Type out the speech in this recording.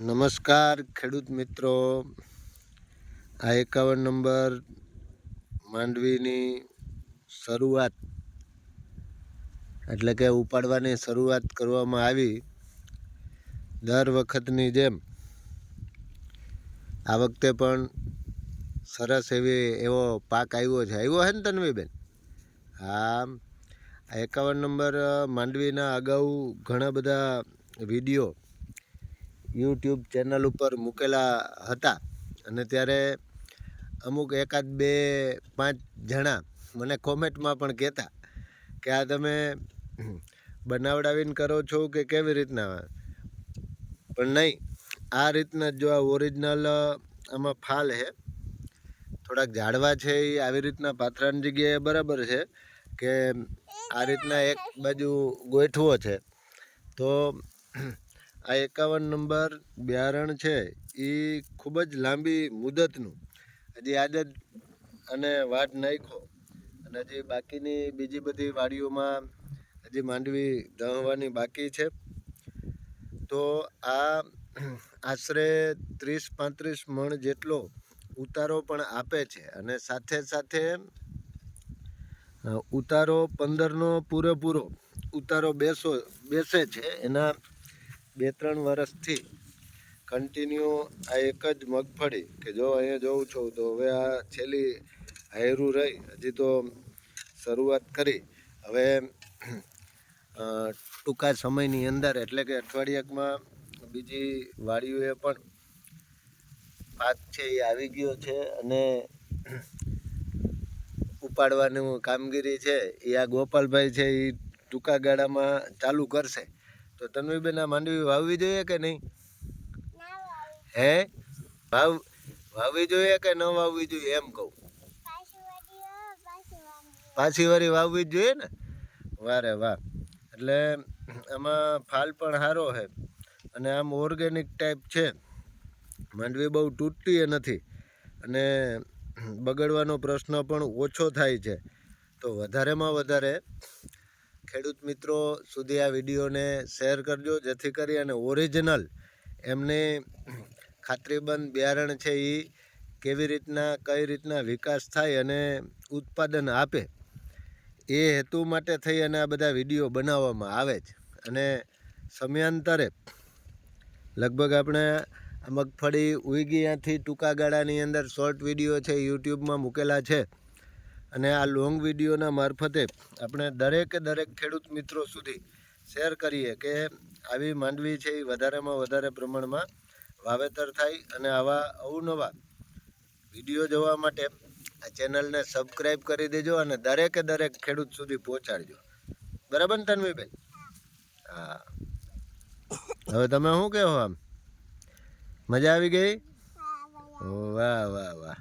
નમસ્કાર, ખેડૂત મિત્રો. આ એકાવન નંબર માંડવીની શરૂઆત, એટલે કે ઉપાડવાની શરૂઆત કરવામાં આવી દર વખતની જેમ. આ વખતે પણ સરસ એવી એવો પાક આવ્યો છે. આવ્યો છે ને તન્વીબેન? હા. એકાવન નંબર માંડવીના અગાઉ ઘણા બધા વીડિયો યુટ્યુબ ચેનલ ઉપર મૂકેલા હતા. અને ત્યારે અમુક એકાદ બે, પાંચ જણા મને કોમેન્ટમાં પણ કહેતા કે આ તમે બનાવડાવીને કરો છો કે કેવી રીતના? પણ નહીં, આ રીતના જો આ ઓરિજિનલ આમાં ફાલ છે થોડાક ઝાડવા છે એ આવી રીતના પાથરાની જગ્યાએ બરાબર છે કે આ રીતના એક બાજુ ગોઠવો છે, તો આ એકાવન નંબર બિયારણ છે એ ખૂબ જ લાંબી મુદતનું. હજી આદત અને વાટ નાખો અને હજી બાકીની બીજી બધી વાડીઓમાં હજી માંડવી દહવાની બાકી છે. તો આ આશરે ત્રીસ પાંત્રીસ મણ જેટલો ઉતારો પણ આપે છે. અને સાથે સાથે ઉતારો પંદરનો પૂરેપૂરો ઉતારો બેસો, બેસે છે. એના બે ત્રણ વર્ષથી કન્ટિન્યુ આ એક જ મગફળી કે જો અહીંયા જોઉં છું તો હવે આ છેલ્લી હાયરું રહી. હજી તો શરૂઆત કરી. હવે ટૂંકા સમયની અંદર એટલે કે અઠવાડિયાકમાં બીજી વાડીઓએ પણ પાક છે એ આવી ગયો છે અને ઉપાડવાની કામગીરી છે એ આ ગોપાલભાઈ છે એ ટૂંકા ગાળામાં ચાલુ કરશે. તો તન્વીબેન આ માંડવી વાવવી જોઈએ કે નહીં? હે? વાવ વાવવી જોઈએ કે ન વાવવી જોઈએ એમ કહું. પાછી વારી વાવવી જ જોઈએ ને? વારે વાહ. એટલે આમાં ફાલ પણ સારો છે અને આમ ઓર્ગેનિક ટાઈપ છે. માંડવી બહુ તૂટતી નથી. અને બગડવાનો પ્રશ્ન પણ ઓછો થાય છે. તો વધારેમાં વધારે ખેડૂત મિત્રો સુધી આ વિડીયોને શેર કરજો, જેથી કરી અને ઓરિજિનલ એમને ખાતરીબંધ બિયારણ છે એ કેવી રીતના, કઈ રીતના વિકાસ થાય અને ઉત્પાદન આપે એ હેતુ માટે થઈ અને આ બધા વીડિયો બનાવવામાં આવે છે અને સમયાંતરે લગભગ આપણે મગફળી ઉગી ત્યાંથી ટૂંકા ગાળાની અંદર શોર્ટ વીડિયો છે, યુટ્યુબમાં મૂકેલા છે. અને આ લોંગ વિડીયોના મારફતે આપણે દરેકે દરેક ખેડૂત મિત્રો સુધી શેર કરીએ કે આવી માંડવી છે એ વધારેમાં વધારે પ્રમાણમાં વાવેતર થાય અને આવા અવનવા વીડિયો જોવા માટે આ ચેનલને સબસ્ક્રાઈબ કરી દેજો અને દરેકે દરેક ખેડૂત સુધી પહોંચાડજો. બરાબર ને તન્વીબેન હા. હવે તમે શું કહો આમ? મજા આવી ગઈ. વાહ વાહ વાહ.